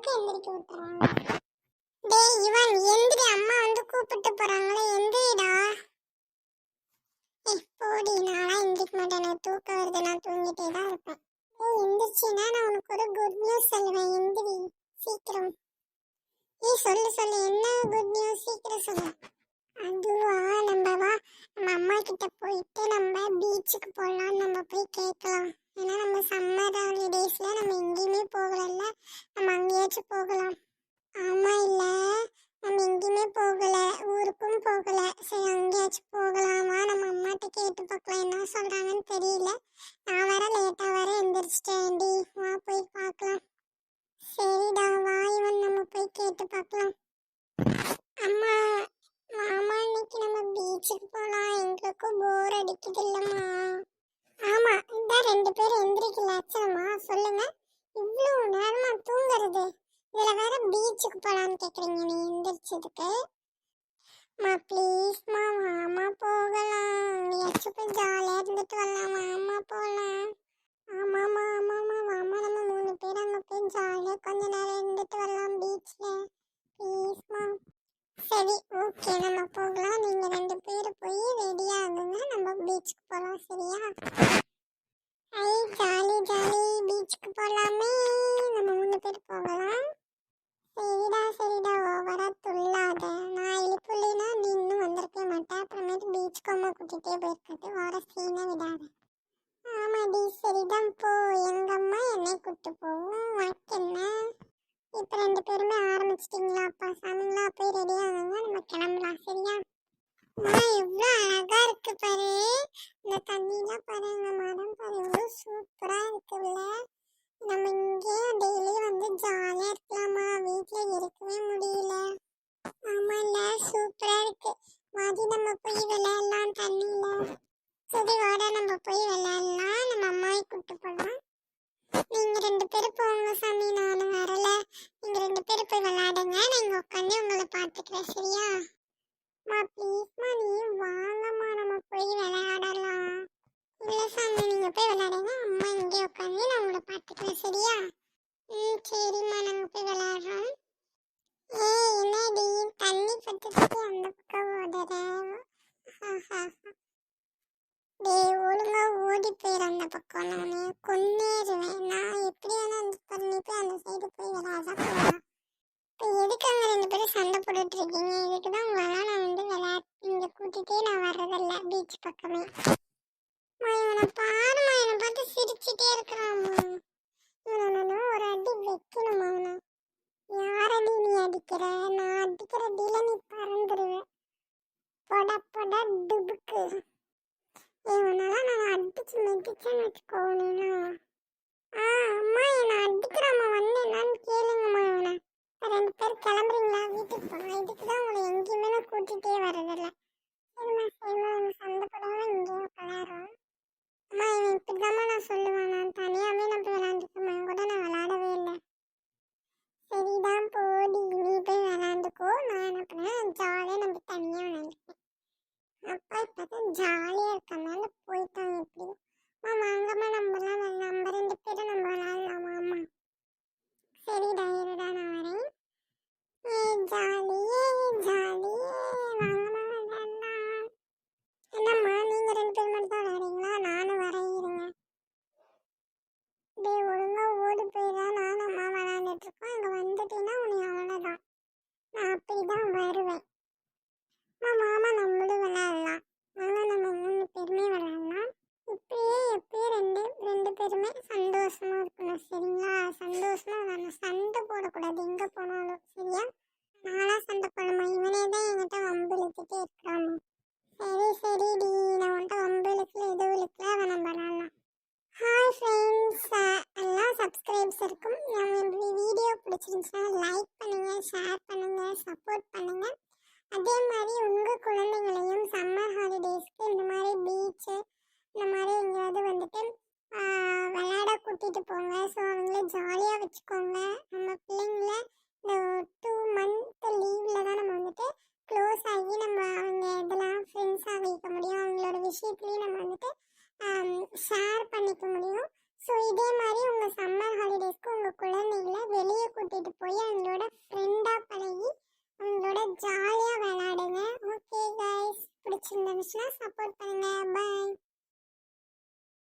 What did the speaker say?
எல்லாருக்கும் எந்திரிக்க விட்டுறாங்க? டேய் இவன் எந்திரி அம்மா வந்து கூப்பிட்டு போறாங்களே எந்திரிடா. போடி நான்லாம் எந்திரிக்க மாட்டேன். நான் தூக்கம் வருது நான் தூங்கிட்டே தான் இருப்பேன். ஏய் எந்திரிச்சின்னா நான் உனக்கு ஒரு குட் நியூஸ் சொல்லுவேன். எந்திரி சீக்கிரம். ஏய் சொல்லு சொல்லு. என்ன குட் நியூஸ் சீக்கிரம் சொல்லு. அதுவா நம்ம வா. நம்ம அம்மா கிட்ட போயிட்டு நம்ம பீச்சுக்கு போகலாம் நம்ம போய் கேட்கலாம். ஏன்னா நம்ம சம்மர் ஹாலிடேஸில் நம்ம எங்கேயுமே போகலல்ல. நம்ம போகலாம். ஆமா இல்ல. நம்ம எங்கேயுமே போகல. ஊருக்கும் போகல. சரி அங்கேயாச்சும் போகலாமா? நம்ம அம்மாட்ட கேட்டு பார்க்கலாம். என்ன சொல்றாங்கன்னு தெரியல. நான் வர லேட்டா வர எந்திரிச்சிட்டேன்டி. வா போய் பார்க்கலாம். சரிடா வா இவன் நம்ம போய் கேட்டு பார்க்கலாம். அம்மா மாமா இன்னைக்கு நம்ம பீச்சுக்கு போலாம். எங்களுக்கும் போர் அடிக்குது இல்லம்மா. ஆமா இந்த ரெண்டு பேரும் எந்திரிக்கல அச்சனம்மா சொல்லுங்க. இவ்வளவு நேரமா தூங்குறது? இதுல வேற பீச்சுக்கு போலான்னு கேக்குறீங்க. நீ எந்திரிச்சதுக்கு. மா ப்ளீஸ் மா மாமா போகலாம். நீயாச்சும் போய் ஜாலியா இருந்துட்டு வரலாம். மாமா போகலாம் ஆமாமா ஆமாமா மாமா நம்ம மூணு பேர் அங்க போய் ஜாலியா கொஞ்ச நேரம் இருந்துட்டு வரலாம் பீச்ல ப்ளீஸ்மா சரி ஓகே நம்ம போகலாம். நீங்க ரெண்டு பேர் போய் ரெடி ஆகுங்க. நம்ம பீச்சுக்கு போகலாம் சரியா? ஐ ஜாலி ஜாலி பீச்சுக்கு போகலாமே நம்ம மூணு பேர் போகலாம். பீச்சுக்கு அம்மா வர சீனை விடாத. ஆமாடி சரிதான் போ. எங்க அம்மா என்னை கூட்டு போவோம் உனக்கு என்ன? இப்போ ரெண்டு பேருமே ஆரம்பிச்சிட்டிங்களா? அப்பா சாமிங்களா? போய் ரெடி ஆகுங்க. நம்ம கிளம்பலாம் சரியா? அம்மா எவ்வளோ அழகா இருக்கு பாரு. இந்த தண்ணிலாம் பாருங்க மரம் பாரு. எவ்வளோ சூப்பரா இருக்குல்ல நம்ம இங்கே சரி வாடா நம்ம போய் விளையாடலாம். நம்ம அம்மாவை கூட்டு போகலாம் நீங்க ரெண்டு பேரும் போங்க சாமி நானும் வரல. நீங்க ரெண்டு பேரும் போய் விளையாடுங்க. நான் இங்க உட்காந்து உங்களை பாத்துக்கிறேன் சரியா? மா ப்ளீஸ்மா நீ வாங்கம்மா. நம்ம போய் விளையாடலாம். இல்ல சாமி நீங்க போய் விளையாடுங்க. அம்மா இங்கே உட்காந்து நான் உங்களை பாத்துக்கிறேன் சரியா? ம் சரிம்மா நாங்க போய் விளையாடுறோம். ஏய் என்னடி? தண்ணி பத்துக்கு அந்த பக்கம் ஓடுற. ஹா ஹா ஹா ஓடி போயிடும் அந்த பக்கம் நான். கொன்னேருவேன் நான் எப்படி வேணா அந்த தண்ணி போய் அந்த சைடு போய் விளையாட இப்போ எதுக்கு அங்கே ரெண்டு பேரும் சண்டை போட்டுட்டு இருக்கீங்க? இதுக்கு தான் உங்களெல்லாம் நான் வந்து விளையாட் இங்கே கூட்டிகிட்டே நான் வர்றதில்ல பீச் பக்கமே. இவனை பாருமா என்னை பார்த்து சிரிச்சிட்டே இருக்கிறாம்மா இவனை ஒரு அடி வைக்கணுமா அவனை. யாரடி நீ அடிக்கிற? நான் அடிக்கிற அடியில நீ பறந்துடுவேன் பொட பொட டுபுக்கு இவனெல்லாம் நான் அடிச்சு மிதிச்சேன்னு வச்சுக்கோனா ஆ அம்மா என்னை அடிக்கிறாம்மா வந்து என்னன்னு கேளுங்கம்மா இவனை ரெண்டு பேர் கிளம்புறீங்களா? வீட்டுக்கு போகலாம் இதுக்கு தான் உங்களை எங்கேயுமே நான் கூட்டிகிட்டே வரதில்ல சரிம்மா சரிம்மா. இவன் சண்டை போடாமல் இங்கேயே விளையாடுறோம் அம்மா இவன் இப்படி இப்படிதாம்மா நான் சொல்லுவேன். நான் தனியாகவே நான் போய் விளையாண்டுக்கம்மா. இவன் கூட நான் விளாடவே இல்லை. சரிதான் போடி. நீ போய் விளாண்டுக்கோ நான் என்ன பண்ணேன் ஜாலியாக நம்ம தனியாக விளாண்டுக்கேன் அப்பா இப்போ தான் ஜாலியாக போயிட்டாங்க எப்படியும் அம்மா வாங்கம்மா நம்மலாம் நம்ம ரெண்டு பேரும் நம்ம விளையாடலாமா அம்மா சரிடா இருடா நான் வரேன் ஏ ஜாலியே ஜாலியே வாங்கம்மா விளையாடலாம் என்னம்மா நீங்க ரெண்டு பேர் மட்டும் தான் விளையாடுறீங்களா நானும் வரேன் இருங்க டேய் ஒழுங்கா ஓடி போயிடா நானும் அம்மா விளையாண்டுட்டு இருக்கோம் இங்க வந்துட்டீங்கன்னா உன்னை அவ்வளோதான் நான் அப்படிதான் வருவேன் அம்மா மாமா நம்மளும் விளையாடலாம் வாங்க நம்ம மூணு பேருமே விளையாடலாம் இப்படியே எப்பயும் ரெண்டு ரெண்டு பேருமே சந்தோஷமா இருக்கணும் சரிங்களா சந்தோஷமா விளையாடணும் சண்டை போடக்கூடாது எங்க போனாலும் சரியா நானா சண்டை போடணுமா இவனே தான் என்கிட்ட வம்பு இழுத்துட்டே சரி சரி டி நான் வந்துட்டு வம்பு இழுக்கல எதுவும் இழுக்கல அவன் நம்ம ஹாய் ஃப்ரெண்ட்ஸ் எல்லாம் சப்ஸ்கிரைப்ஸ் இருக்கும் நம்ம வீடியோ பிடிச்சிருந்துச்சுன்னா லைக் பண்ணுங்க ஷேர் பண்ணுங்க சப்போர்ட் பண்ணுங்க. அதே மாதிரி உங்கள் குழந்தைங்களையும் சம்மர் ஹாலிடேஸ்க்கு இந்த மாதிரி பீச்சு இந்த மாதிரி எங்கேயாவது வந்துட்டு விளையாட கூட்டிகிட்டு போங்க. ஸோ அவங்கள ஜாலியாக வச்சுக்கோங்க. விஷயத்துலையும் நம்ம வந்துட்டு ஷேர் பண்ணிக்க முடியும். ஸோ இதே மாதிரி உங்கள் சம்மர் ஹாலிடேஸ்க்கு உங்கள் குழந்தைங்கள வெளியே கூட்டிகிட்டு போய் அவங்களோட ஃப்ரெண்டாக பழகி அவங்களோட ஜாலியாக விளையாடுங்க. ஓகே கைஸ் பிடிச்சிருந்துச்சுன்னா சப்போர்ட் பண்ண